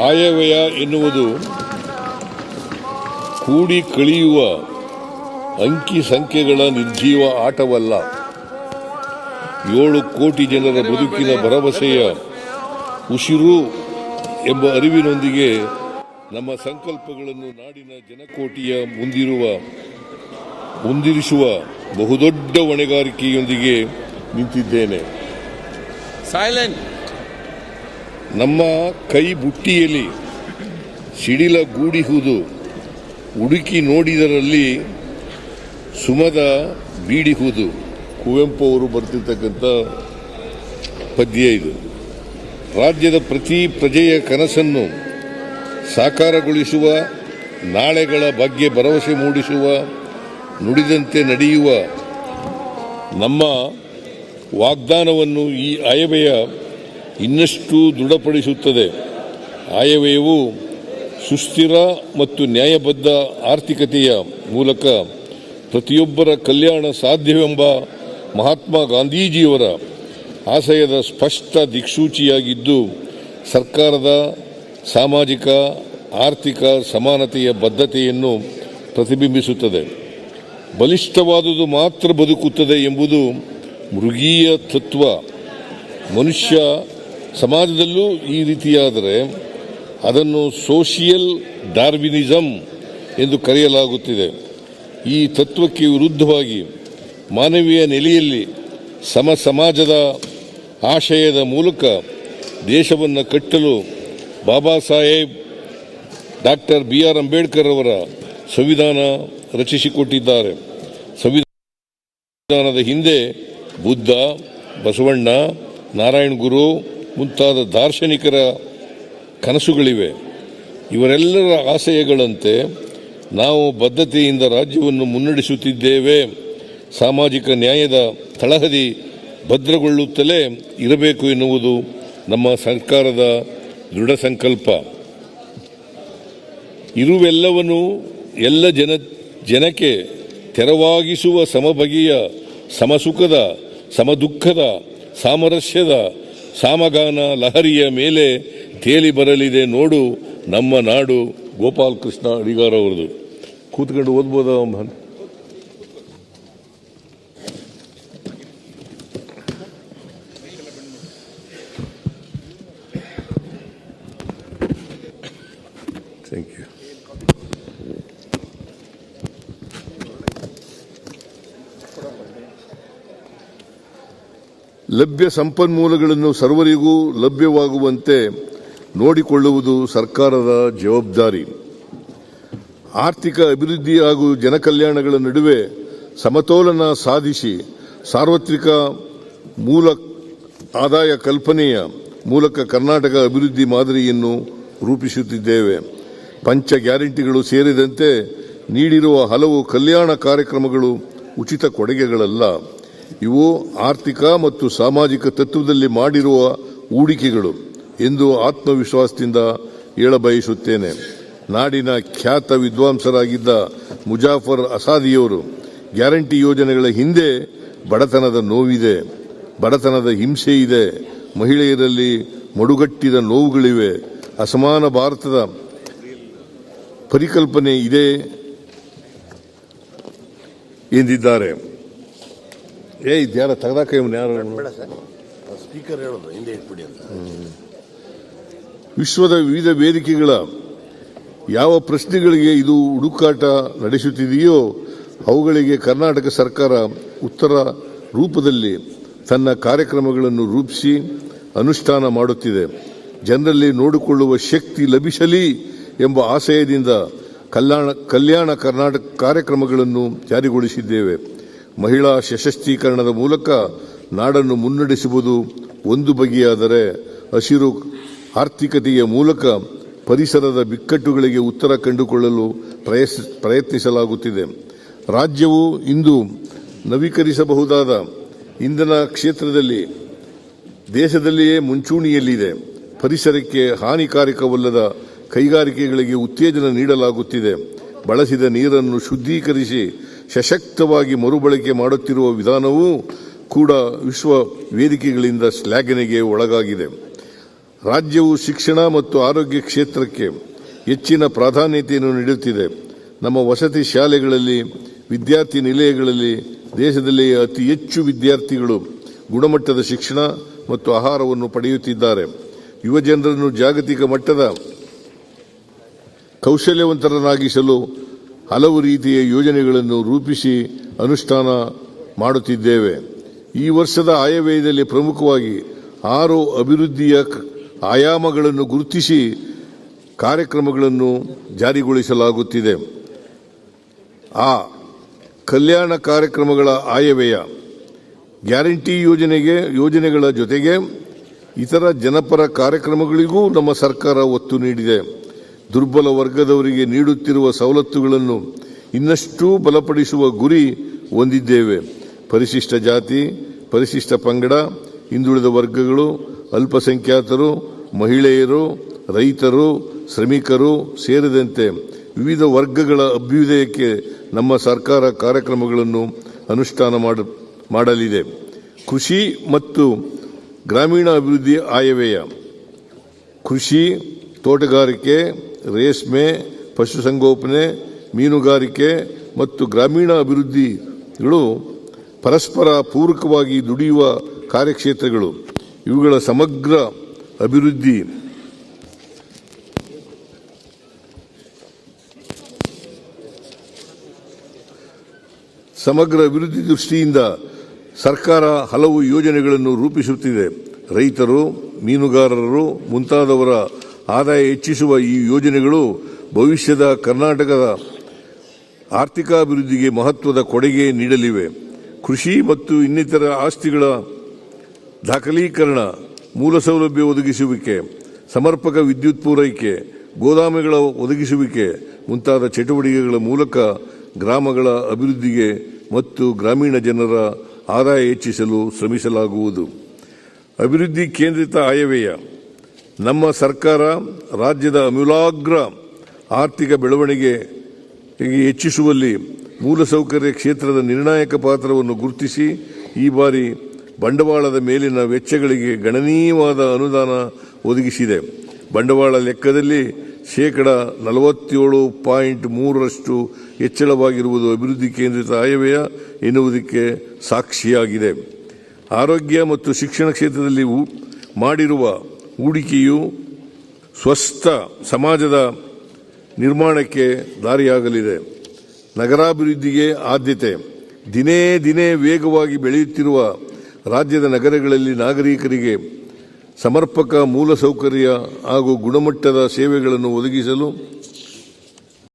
ಆಯವ್ಯಯ ಎನ್ನುವುದು ಕೂಡಿ ಕಳಿಯುವ ಅಂಕಿ ಸಂಖ್ಯೆಗಳ ನಿರ್ಜೀವ ಆಟವಲ್ಲ ಏಳು ಕೋಟಿ ಜನರ ಬದುಕಿನ ಭರವಸೆಯ ಉಸಿರು ಎಂಬ ಅರಿವಿನೊಂದಿಗೆ ನಮ್ಮ ಸಂಕಲ್ಪಗಳನ್ನು ನಾಡಿನ ಜನಕೋಟಿಯ ಮುಂದಿರುವ, ಮುಂದಿರಿಸುವ ಬಹುದೊಡ್ಡ ಹೊಣೆಗಾರಿಕೆಯೊಂದಿಗೆ ನಿಂತಿದ್ದೇನೆ Silent. ನಮ್ಮ ಕೈ ಬುಟ್ಟಿಯಲ್ಲಿ ಸಿಡಿಲ ಗೂಡಿಹುದು ಹುಡುಕಿ ನೋಡಿದರಲ್ಲಿ ಸುಮದ ಬೀಡಿಹುದು ಕುವೆಂಪು ಅವರು ಬರ್ತಿರ್ತಕ್ಕಂಥ ಪದ್ಯ ಇದು. ರಾಜ್ಯದ ಪ್ರತಿ ಪ್ರಜೆಯ ಕನಸನ್ನು ಸಾಕಾರಗೊಳಿಸುವ, ನಾಳೆಗಳ ಬಗ್ಗೆ ಭರವಸೆ ಮೂಡಿಸುವ, ನುಡಿದಂತೆ ನಡೆಯುವ ನಮ್ಮ ವಾಗ್ದಾನವನ್ನು ಈ ಆಯವ್ಯಯ ಇನ್ನಷ್ಟು ದೃಢಪಡಿಸುತ್ತದೆ. ಆಯವ್ಯಯವು ಸುಸ್ಥಿರ ಮತ್ತು ನ್ಯಾಯಬದ್ಧ ಆರ್ಥಿಕತೆಯ ಮೂಲಕ ಪ್ರತಿಯೊಬ್ಬರ ಕಲ್ಯಾಣ ಸಾಧ್ಯವೆಂಬ ಮಹಾತ್ಮ ಗಾಂಧೀಜಿಯವರ ಆಶಯದ ಸ್ಪಷ್ಟ ದಿಕ್ಸೂಚಿಯಾಗಿದ್ದು, ಸರ್ಕಾರದ ಸಾಮಾಜಿಕ, ಆರ್ಥಿಕ ಸಮಾನತೆಯ ಬದ್ಧತೆಯನ್ನು ಪ್ರತಿಬಿಂಬಿಸುತ್ತದೆ. ಬಲಿಷ್ಠವಾದುದು ಮಾತ್ರ ಬದುಕುತ್ತದೆ ಎಂಬುದು ಮೃಗೀಯ ತತ್ವ. ಮನುಷ್ಯ ಸಮಾಜದಲ್ಲೂ ಈ ರೀತಿಯಾದರೆ ಅದನ್ನು ಸೋಷಿಯಲ್ ಡಾರ್ವಿನಿಸಂ ಎಂದು ಕರೆಯಲಾಗುತ್ತಿದೆ. ಈ ತತ್ವಕ್ಕೆ ವಿರುದ್ಧವಾಗಿ ಮಾನವೀಯ ನೆಲೆಯಲ್ಲಿ ಸಮ ಸಮಾಜದ ಆಶಯದ ಮೂಲಕ ದೇಶವನ್ನು ಕಟ್ಟಲು Baba Saheb doctor B R Ambedkar ಅವರ ಸಂವಿಧಾನ ರಚಿಸಿಕೊಟ್ಟಿದ್ದಾರೆ. ಸಂವಿಧಾನದ ಹಿಂದೆ ಬುದ್ಧ, ಬಸವಣ್ಣ ನಾರಾಯಣ ಗುರು ಮುಂತಾದ ದಾರ್ಶನಿಕರ ಕನಸುಗಳಿವೆ. ಇವರೆಲ್ಲರ ಆಶಯಗಳಂತೆ ನಾವು ಬದ್ಧತೆಯಿಂದ ರಾಜ್ಯವನ್ನು ಮುನ್ನಡೆಸುತ್ತಿದ್ದೇವೆ. ಸಾಮಾಜಿಕ ನ್ಯಾಯದ ತಳಹದಿ ಭದ್ರಗೊಳ್ಳುತ್ತಲೇ ಇರಬೇಕು ಎನ್ನುವುದು ನಮ್ಮ ಸರ್ಕಾರದ ದೃಢ ಸಂಕಲ್ಪ. ಇರುವೆಲ್ಲವನ್ನೂ ಎಲ್ಲ ಜನ, ಜನಕ್ಕೆ ತೆರವಾಗಿಸುವ ಸಮಬಗೆಯ ಸಮಸುಖದ, ಸಮದುಃಖದ, ಸಾಮರಸ್ಯದ ಸಾಮಗಾನ ಲಹರಿಯ ಮೇಲೆ ತೇಲಿ ಬರಲಿದೆ ನೋಡು ನಮ್ಮ ನಾಡು ಗೋಪಾಲ್ ಕೃಷ್ಣ ಅಡಿಗಾರ ಅವರದು. ಕೂತ್ಕೊಂಡು ಓದ್ಬೋದ ಥ್ಯಾಂಕ್ ಯು ಲಭ್ಯ ಸಂಪನ್ಮೂಲಗಳನ್ನು ಸರ್ವರಿಗೂ ಲಭ್ಯವಾಗುವಂತೆ ನೋಡಿಕೊಳ್ಳುವುದು ಸರ್ಕಾರದ ಜವಾಬ್ದಾರಿ. ಆರ್ಥಿಕ ಅಭಿವೃದ್ಧಿ ಹಾಗೂ ಜನಕಲ್ಯಾಣಗಳ ನಡುವೆ ಸಮತೋಲನ ಸಾಧಿಸಿ ಸಾರ್ವತ್ರಿಕ ಮೂಲ ಆದಾಯ ಕಲ್ಪನೆಯ ಮೂಲಕ ಕರ್ನಾಟಕ ಅಭಿವೃದ್ಧಿ ಮಾದರಿಯನ್ನು ರೂಪಿಸುತ್ತಿದ್ದೇವೆ. ಪಂಚ ಗ್ಯಾರಂಟಿಗಳು ಸೇರಿದಂತೆ ನೀಡಿರುವ ಹಲವು ಕಲ್ಯಾಣ ಕಾರ್ಯಕ್ರಮಗಳು ಉಚಿತ ಕೊಡುಗೆಗಳಲ್ಲ. ಇವು ಆರ್ಥಿಕ ಮತ್ತು ಸಾಮಾಜಿಕ ತತ್ವದಲ್ಲಿ ಮಾಡಿರುವ ಹೂಡಿಕೆಗಳು ಎಂದು ಆತ್ಮವಿಶ್ವಾಸದಿಂದ ಹೇಳಬಯಸುತ್ತೇನೆ. ನಾಡಿನ ಖ್ಯಾತ ವಿದ್ವಾಂಸರಾಗಿದ್ದ ಮುಜಾಫರ್ ಅಸಾದಿಯವರು ಗ್ಯಾರಂಟಿ ಯೋಜನೆಗಳ ಹಿಂದೆ ಬಡತನದ ನೋವಿದೆ. ಬಡತನದ ಹಿಂಸೆ ಇದೆ. ಮಹಿಳೆಯರಲ್ಲಿ ಮಡುಗಟ್ಟಿದ ನೋವುಗಳಿವೆ. ಅಸಮಾನ ಭಾರತದ ಪರಿಕಲ್ಪನೆ ಇದೆ ಎಂದಿದ್ದಾರೆ. ಏ ಇದ್ಯಾರ ತೆಗ್ದಾಕ ಇವನು ಯಾರು? ಬೇಡ ಸರ್. ಸ್ಪೀಕರ್ ಹೇಳೋದು ಹಿಂದೆ ಇಟ್ಬಿಡಿ ಅಂತ. ವಿಶ್ವದ ವಿವಿಧ ವೇದಿಕೆಗಳ ಯಾವ ಪ್ರಶ್ನೆಗಳಿಗೆ ಇದು ಹುಡುಕಾಟ ನಡೆಸುತ್ತಿದೆಯೋ ಅವುಗಳಿಗೆ ಕರ್ನಾಟಕ ಸರ್ಕಾರ ಉತ್ತರ ರೂಪದಲ್ಲಿ ತನ್ನ ಕಾರ್ಯಕ್ರಮಗಳನ್ನು ರೂಪಿಸಿ ಅನುಷ್ಠಾನ ಮಾಡುತ್ತಿದೆ. ಜನರಲ್ಲಿ ನೋಡಿಕೊಳ್ಳುವ ಶಕ್ತಿ ಲಭಿಸಲಿ ಎಂಬ ಆಶಯದಿಂದ ಕಲ್ಯಾಣ ಕಲ್ಯಾಣ ಕರ್ನಾಟಕ ಕಾರ್ಯಕ್ರಮಗಳನ್ನು ಜಾರಿಗೊಳಿಸಿದ್ದೇವೆ. ಮಹಿಳಾ ಸಶಕ್ತೀಕರಣದ ಮೂಲಕ ನಾಡನ್ನು ಮುನ್ನಡೆಸುವುದು ಒಂದು ಬಗೆಯಾದರೆ ಹಸಿರು ಆರ್ಥಿಕತೆಯ ಮೂಲಕ ಪರಿಸರದ ಬಿಕ್ಕಟ್ಟುಗಳಿಗೆ ಉತ್ತರ ಕಂಡುಕೊಳ್ಳಲು ಪ್ರಯತ್ನಿಸಲಾಗುತ್ತಿದೆ. ರಾಜ್ಯವು ಇಂದು ನವೀಕರಿಸಬಹುದಾದ ಇಂಧನ ಕ್ಷೇತ್ರದಲ್ಲಿ ದೇಶದಲ್ಲಿಯೇ ಮುಂಚೂಣಿಯಲ್ಲಿದೆ. ಪರಿಸರಕ್ಕೆ ಹಾನಿಕಾರಕವಲ್ಲದ ಕೈಗಾರಿಕೆಗಳಿಗೆ ಉತ್ತೇಜನ ನೀಡಲಾಗುತ್ತಿದೆ. ಬಳಸಿದ ನೀರನ್ನು ಶುದ್ಧೀಕರಿಸಿ ಸಶಕ್ತವಾಗಿ ಮರುಬಳಕೆ ಮಾಡುತ್ತಿರುವ ವಿಧಾನವೂ ಕೂಡ ವಿಶ್ವ ವೇದಿಕೆಗಳಿಂದ ಶ್ಲಾಘನೆಗೆ ಒಳಗಾಗಿದೆ. ರಾಜ್ಯವು ಶಿಕ್ಷಣ ಮತ್ತು ಆರೋಗ್ಯ ಕ್ಷೇತ್ರಕ್ಕೆ ಹೆಚ್ಚಿನ ಪ್ರಾಧಾನ್ಯತೆಯನ್ನು ನೀಡುತ್ತಿದೆ. ನಮ್ಮ ವಸತಿ ಶಾಲೆಗಳಲ್ಲಿ, ವಿದ್ಯಾರ್ಥಿ ನಿಲಯಗಳಲ್ಲಿ ದೇಶದಲ್ಲಿ ಅತಿ ಹೆಚ್ಚು ವಿದ್ಯಾರ್ಥಿಗಳು ಗುಣಮಟ್ಟದ ಶಿಕ್ಷಣ ಮತ್ತು ಆಹಾರವನ್ನು ಪಡೆಯುತ್ತಿದ್ದಾರೆ. ಯುವಜನರನ್ನು ಜಾಗತಿಕ ಮಟ್ಟದ ಕೌಶಲ್ಯವಂತರನ್ನಾಗಿಸಲು ಹಲವು ರೀತಿಯ ಯೋಜನೆಗಳನ್ನು ರೂಪಿಸಿ ಅನುಷ್ಠಾನ ಮಾಡುತ್ತಿದ್ದೇವೆ. ಈ ವರ್ಷದ ಆಯವ್ಯಯದಲ್ಲಿ ಪ್ರಮುಖವಾಗಿ ಆರು ಅಭಿವೃದ್ಧಿಯ ಆಯಾಮಗಳನ್ನು ಗುರುತಿಸಿ ಕಾರ್ಯಕ್ರಮಗಳನ್ನು ಜಾರಿಗೊಳಿಸಲಾಗುತ್ತಿದೆ. ಆ, ಕಲ್ಯಾಣ ಕಾರ್ಯಕ್ರಮಗಳ ಆಯವ್ಯಯ, ಗ್ಯಾರಂಟಿ ಯೋಜನೆಗೆ, ಯೋಜನೆಗಳ ಜೊತೆಗೆ ಇತರ ಜನಪರ ಕಾರ್ಯಕ್ರಮಗಳಿಗೂ ನಮ್ಮ ಸರ್ಕಾರ ಒತ್ತು ನೀಡಿದೆ. ದುರ್ಬಲ ವರ್ಗದವರಿಗೆ ನೀಡುತ್ತಿರುವ ಸವಲತ್ತುಗಳನ್ನು ಇನ್ನಷ್ಟು ಬಲಪಡಿಸುವ ಗುರಿ ಹೊಂದಿದ್ದೇವೆ. ಪರಿಶಿಷ್ಟ ಜಾತಿ, ಪರಿಶಿಷ್ಟ ಪಂಗಡ, ಹಿಂದುಳಿದ ವರ್ಗಗಳು, ಅಲ್ಪಸಂಖ್ಯಾತರು, ಮಹಿಳೆಯರು, ರೈತರು, ಶ್ರಮಿಕರು ಸೇರಿದಂತೆ ವಿವಿಧ ವರ್ಗಗಳ ಅಭ್ಯುದಯಕ್ಕೆ ನಮ್ಮ ಸರ್ಕಾರ ಕಾರ್ಯಕ್ರಮಗಳನ್ನು ಅನುಷ್ಠಾನ ಮಾಡ- ಮಾಡಲಿದೆ. ಕೃಷಿ ಮತ್ತು ಗ್ರಾಮೀಣ ಅಭಿವೃದ್ಧಿ ಆಯವ್ಯಯ. ಕೃಷಿ, ತೋಟಗಾರಿಕೆ ರೇಷ್ಮೆ, ಪಶುಸಂಗೋಪನೆ, ಮೀನುಗಾರಿಕೆ ಮತ್ತು ಗ್ರಾಮೀಣ ಅಭಿವೃದ್ಧಿಗಳು ಪರಸ್ಪರ ಪೂರಕವಾಗಿ ದುಡಿಯುವ ಕಾರ್ಯಕ್ಷೇತ್ರಗಳು. ಇವುಗಳ ಸಮಗ್ರ ಅಭಿವೃದ್ಧಿ. ಸಮಗ್ರ ಅಭಿವೃದ್ಧಿ ದೃಷ್ಟಿಯಿಂದ ಸರ್ಕಾರ ಹಲವು ಯೋಜನೆಗಳನ್ನು ರೂಪಿಸುತ್ತಿದೆ. ರೈತರು, ಮೀನುಗಾರರು, ಮುಂತಾದವರ ಆದಾಯ ಹೆಚ್ಚಿಸುವ ಈ ಯೋಜನೆಗಳು ಭವಿಷ್ಯದ ಕರ್ನಾಟಕದ ಆರ್ಥಿಕಾಭಿವೃದ್ಧಿಗೆ ಮಹತ್ವದ ಕೊಡುಗೆ ನೀಡಲಿವೆ. ಕೃಷಿ ಮತ್ತು ಇನ್ನಿತರ ಆಸ್ತಿಗಳ ದಾಖಲೀಕರಣ ಮೂಲ ಸೌಲಭ್ಯ ಒದಗಿಸುವಿಕೆ, ಸಮರ್ಪಕ ವಿದ್ಯುತ್ ಪೂರೈಕೆ, ಗೋದಾಮುಗಳ ಒದಗಿಸುವಿಕೆ ಮುಂತಾದ ಚಟುವಟಿಕೆಗಳ ಮೂಲಕ ಗ್ರಾಮಗಳ ಅಭಿವೃದ್ಧಿಗೆ ಮತ್ತು ಗ್ರಾಮೀಣ ಜನರ ಆದಾಯ ಹೆಚ್ಚಿಸಲು ಶ್ರಮಿಸಲಾಗುವುದು. ಅಭಿವೃದ್ಧಿ ಕೇಂದ್ರಿತ ಆಯವ್ಯಯ ನಮ್ಮ ಸರ್ಕಾರ ರಾಜ್ಯದ ಅಮೂಲಾಗ್ರ ಆರ್ಥಿಕ ಬೆಳವಣಿಗೆ ಹೆಚ್ಚಿಸುವಲ್ಲಿ ಮೂಲಸೌಕರ್ಯ ಕ್ಷೇತ್ರದ ನಿರ್ಣಾಯಕ ಪಾತ್ರವನ್ನು ಗುರುತಿಸಿ, ಈ ಬಾರಿ ಬಂಡವಾಳದ ಮೇಲಿನ ವೆಚ್ಚಗಳಿಗೆ ಗಣನೀಯವಾದ ಅನುದಾನ ಒದಗಿಸಿದೆ. ಬಂಡವಾಳ ಲೆಕ್ಕದಲ್ಲಿ ಶೇಕಡ ನಲವತ್ತೇಳು ಪಾಯಿಂಟ್ ಮೂರರಷ್ಟು ಹೆಚ್ಚಳವಾಗಿರುವುದು ಅಭಿವೃದ್ಧಿ ಕೇಂದ್ರಿತ ಆಯವ್ಯಯ ಎನ್ನುವುದಕ್ಕೆ ಸಾಕ್ಷಿಯಾಗಿದೆ. ಆರೋಗ್ಯ ಮತ್ತು ಶಿಕ್ಷಣ ಕ್ಷೇತ್ರದಲ್ಲಿ ಮಾಡಿರುವ ಹೂಡಿಕೆಯು ಸ್ವಸ್ಥ ಸಮಾಜದ ನಿರ್ಮಾಣಕ್ಕೆ ದಾರಿಯಾಗಲಿದೆ. ನಗರಾಭಿವೃದ್ಧಿಗೆ ಆದ್ಯತೆ. ದಿನೇ ದಿನೇ ವೇಗವಾಗಿ ಬೆಳೆಯುತ್ತಿರುವ ರಾಜ್ಯದ ನಗರಗಳಲ್ಲಿ ನಾಗರಿಕರಿಗೆ ಸಮರ್ಪಕ ಮೂಲಸೌಕರ್ಯ ಹಾಗೂ ಗುಣಮಟ್ಟದ ಸೇವೆಗಳನ್ನು ಒದಗಿಸಲು